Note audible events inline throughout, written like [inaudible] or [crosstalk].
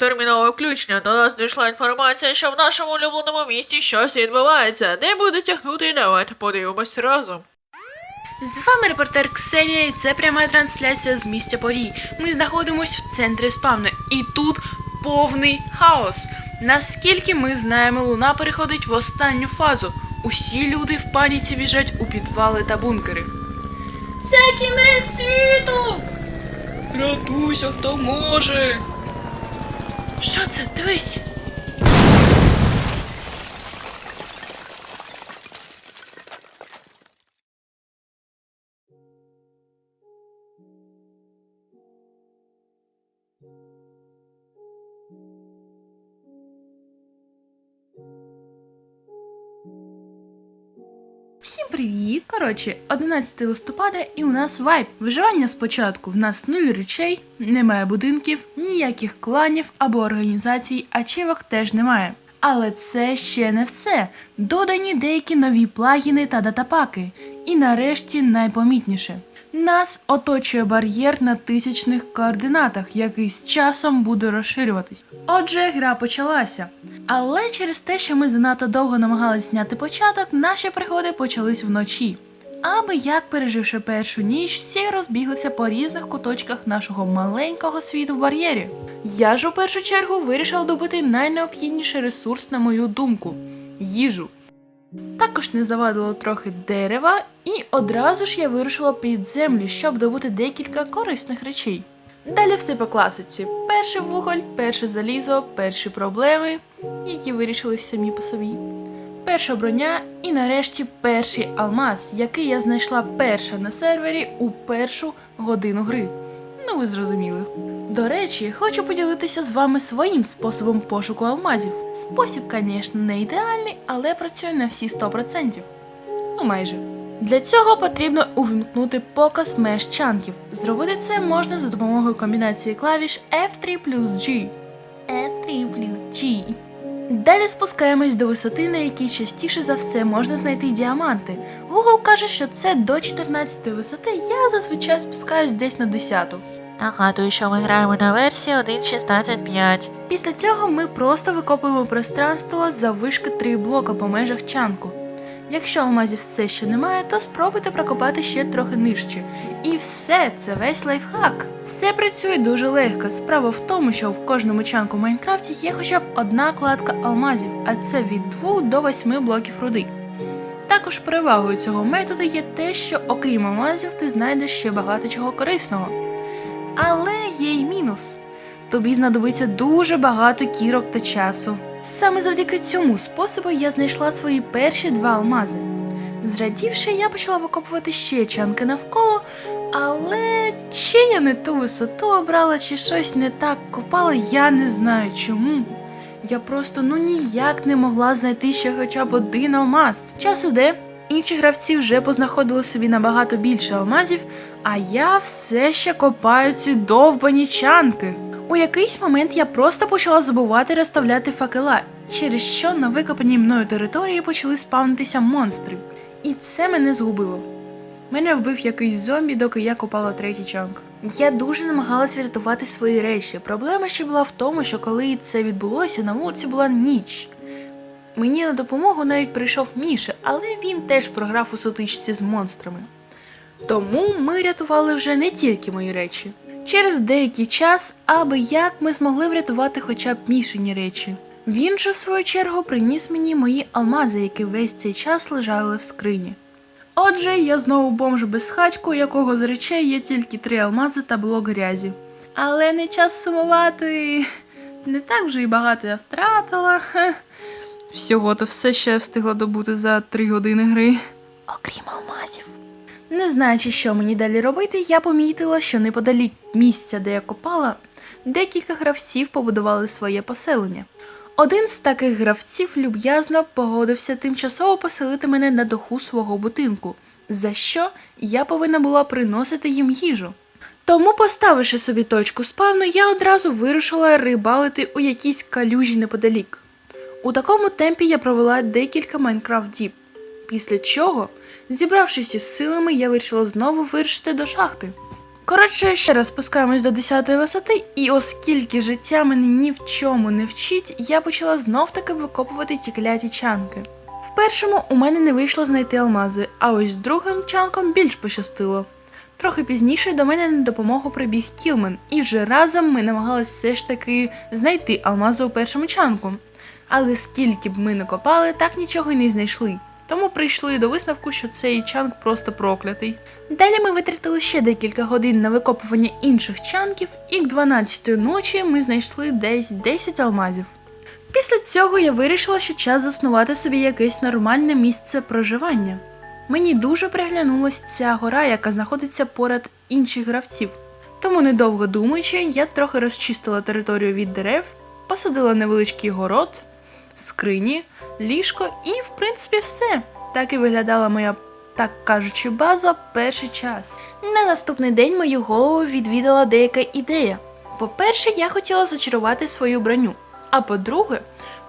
термінове включення. До нас дійшла інформація, що в нашому улюбленому місті щось відбувається. Не буде тягнути, давайте подивимось разом. З вами репортер Ксенія, і це пряма трансляція з місця подій. Ми знаходимося в центрі спавну, і тут повний хаос. Наскільки ми знаємо, луна переходить в останню фазу. Усі люди в паніці біжать у підвали та бункери. Це кінець світу! Рятуйся, хто може. Що це? Дивись! Привіт! Коротше, 11 листопада і у нас вайб. Виживання спочатку. В нас нуль речей, немає будинків, ніяких кланів або організацій, ачівок теж немає. Але це ще не все. Додані деякі нові плагіни та датапаки. І нарешті найпомітніше. Нас оточує бар'єр на тисячних координатах, який з часом буде розширюватись. Отже, гра почалася. Але через те, що ми занадто довго намагалися зняти початок, наші пригоди почались вночі. Аби як переживши першу ніч, всі розбіглися по різних куточках нашого маленького світу в бар'єрі. Я ж у першу чергу вирішила добити найнеобхідніший ресурс, на мою думку їжу. Також не завадило трохи дерева, і одразу ж я вирушила під землю, щоб добути декілька корисних речей. Далі все по класиці: перший вуголь, перше залізо, перші проблеми, які вирішились самі по собі. Перша броня і нарешті перший алмаз, який я знайшла перша на сервері у першу годину гри. Ну, ви зрозуміли. До речі, хочу поділитися з вами своїм способом пошуку алмазів. Спосіб, звісно, не ідеальний, але працює на всі 100%. Ну, майже. Для цього потрібно увімкнути показ меж чанків. Зробити це можна за допомогою комбінації клавіш F3 плюс G. F3 плюс G. Далі спускаємось до висоти, на якій частіше за все можна знайти діаманти. Google каже, що це до 14 висоти, я зазвичай спускаюсь десь на 10. Нагадую, що ми граємо на версії 1.16.5. Після цього ми просто викопуємо пространство за вишки 3 блока по межах чанку. Якщо алмазів все ще немає, то спробуйте прокопати ще трохи нижче. І все, це весь лайфхак. Все працює дуже легко. Справа в тому, що в кожному чанку в Майнкрафті є хоча б одна кладка алмазів, а це від 2 до 8 блоків руди. Також перевагою цього методу є те, що окрім алмазів ти знайдеш ще багато чого корисного. Але є й мінус. Тобі знадобиться дуже багато кірок та часу. Саме завдяки цьому способу я знайшла свої перші два алмази. Зрадівши, я почала викопувати ще чанки навколо, але чи я не ту висоту обрала, чи щось не так копала, я не знаю чому. Я просто ну ніяк не могла знайти ще хоча б один алмаз. Час іде, інші гравці вже познаходили собі набагато більше алмазів, а я все ще копаю ці довбані чанки. У якийсь момент я просто почала забувати розставляти факела, через що на викопаній мною території почали спавнитися монстри. І це мене згубило. Мене вбив якийсь зомбі, доки я копала третій чанк. Я дуже намагалась врятувати свої речі. Проблема ще була в тому, що коли це відбулося, на вулиці була ніч. Мені на допомогу навіть прийшов Міша, але він теж програв у сутичці з монстрами. Тому ми рятували вже не тільки мої речі. Через деякий час, аби як ми змогли врятувати хоча б мішані речі. Він же, в свою чергу, приніс мені мої алмази, які весь цей час лежали в скрині. Отже, я знову бомж без хачку, якого з речей є тільки три алмази та блок грязі. Але не час сумувати. Не так вже й багато я втратила. Всього то все ще встигла добути за три години гри. Окрім алмазів. Не знаючи, що мені далі робити, я помітила, що неподалік місця, де я копала, декілька гравців побудували своє поселення. Один з таких гравців люб'язно погодився тимчасово поселити мене на даху свого будинку, за що я повинна була приносити їм їжу. Тому, поставивши собі точку спавну, я одразу вирушила рибалити у якійсь калюжі неподалік. У такому темпі я провела декілька Майнкрафт діб, після чого Зібравшись із силами, я вирішила знову вирушити до шахти. Коротше, ще раз спускаємось до 10 висоти, і оскільки життя мене ні в чому не вчить, я почала знов таки викопувати ці кляті чанки. В першому у мене не вийшло знайти алмази, а ось з другим чанком більш пощастило. Трохи пізніше до мене на допомогу прибіг Кілмен, і вже разом ми намагалися все ж таки знайти алмази у першому чанку. Але скільки б ми не копали, так нічого й не знайшли. Тому прийшли до висновку, що цей чанк просто проклятий. Далі ми витратили ще декілька годин на викопування інших чанків, і к 12 ночі ми знайшли десь 10 алмазів. Після цього я вирішила, що час заснувати собі якесь нормальне місце проживання. Мені дуже приглянулась ця гора, яка знаходиться поряд інших гравців. Тому, недовго думаючи, я трохи розчистила територію від дерев, посадила невеличкий город, скрині, ліжко і, в принципі, все. Так і виглядала моя, так кажучи, база перший час. На наступний день мою голову відвідала деяка ідея. По-перше, я хотіла зачарувати свою броню. А по-друге,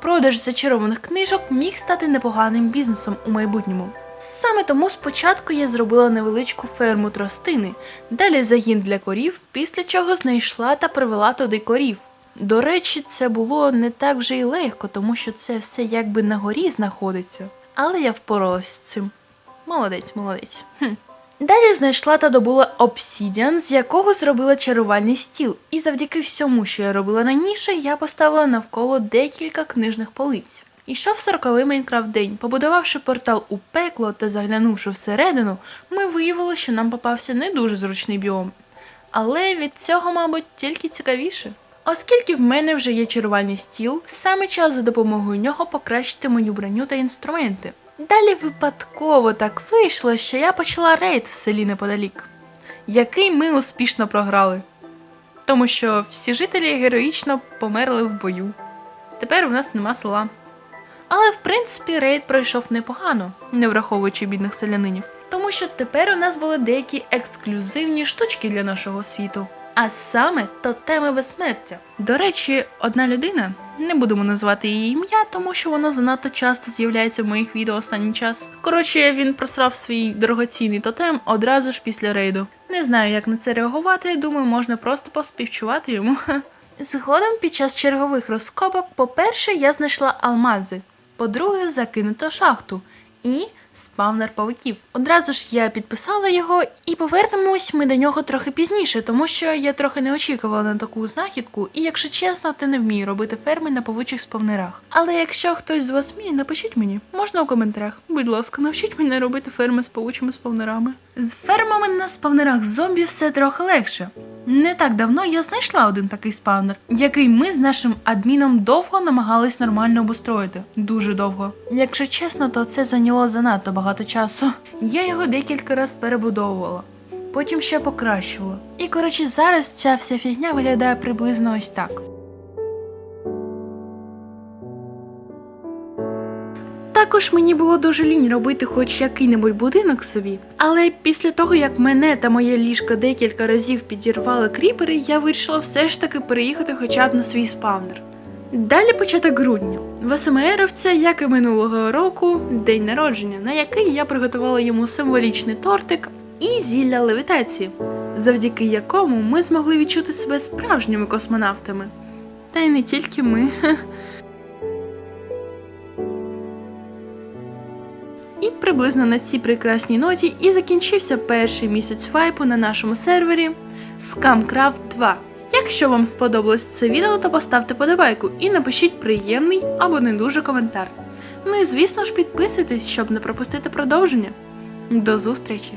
продаж зачарованих книжок міг стати непоганим бізнесом у майбутньому. Саме тому спочатку я зробила невеличку ферму тростини, далі загін для корів, після чого знайшла та привела туди корів. До речі, це було не так вже й легко, тому що це все якби на горі знаходиться. Але я впоралась з цим. Молодець, молодець. Хм. Далі знайшла та добула обсідіан, з якого зробила чарувальний стіл, і завдяки всьому, що я робила раніше, я поставила навколо декілька книжних полиць. Ішов сороковий Майнкрафт день. Побудувавши портал у пекло та заглянувши всередину, ми виявили, що нам попався не дуже зручний біом. Але від цього, мабуть, тільки цікавіше. Оскільки в мене вже є чарувальний стіл, саме час за допомогою нього покращити мою броню та інструменти. Далі випадково так вийшло, що я почала рейд в селі неподалік, який ми успішно програли. Тому що всі жителі героїчно померли в бою. Тепер в нас нема села. Але в принципі рейд пройшов непогано, не враховуючи бідних селянинів. Тому що тепер у нас були деякі ексклюзивні штучки для нашого світу. А саме тотеми безсмертя. До речі, одна людина, не будемо називати її ім'я, тому що воно занадто часто з'являється в моїх відео останній час. Коротше, він просрав свій дорогоцінний тотем одразу ж після рейду. Не знаю, як на це реагувати. Думаю, можна просто поспівчувати йому. [laughs] Згодом під час чергових розкопок, по-перше, я знайшла алмази, по-друге, закинуто шахту і спавнер павуків. Одразу ж я підписала його і повернемось ми до нього трохи пізніше, тому що я трохи не очікувала на таку знахідку, і якщо чесно, то не вмію робити ферми на павучих спавнерах. Але якщо хтось з вас вміє, напишіть мені, можна у коментарях. Будь ласка, навчіть мене робити ферми з павучими спавнерами. З фермами на спавнерах зомбі все трохи легше. Не так давно я знайшла один такий спавнер, який ми з нашим адміном довго намагались нормально обустроїти. Дуже довго. Якщо чесно, то це зайняло занадто багато часу. Я його декілька разів перебудовувала. Потім ще покращувала. І коротше, зараз ця вся фігня виглядає приблизно ось так. Також мені було дуже лінь робити хоч який-небудь будинок собі. Але після того, як мене та моє ліжко декілька разів підірвали кріпери, я вирішила все ж таки переїхати хоча б на свій спавнер. Далі початок грудня. В СМРівця, як і минулого року, день народження, на який я приготувала йому символічний тортик і зілля левітації, завдяки якому ми змогли відчути себе справжніми космонавтами. Та й не тільки ми. [laughs] І приблизно на цій прекрасній ноті і закінчився перший місяць вайпу на нашому сервері Scamcraft 2. Якщо вам сподобалось це відео, то поставте подобайку і напишіть приємний або не дуже коментар. Ну і звісно ж підписуйтесь, щоб не пропустити продовження. До зустрічі!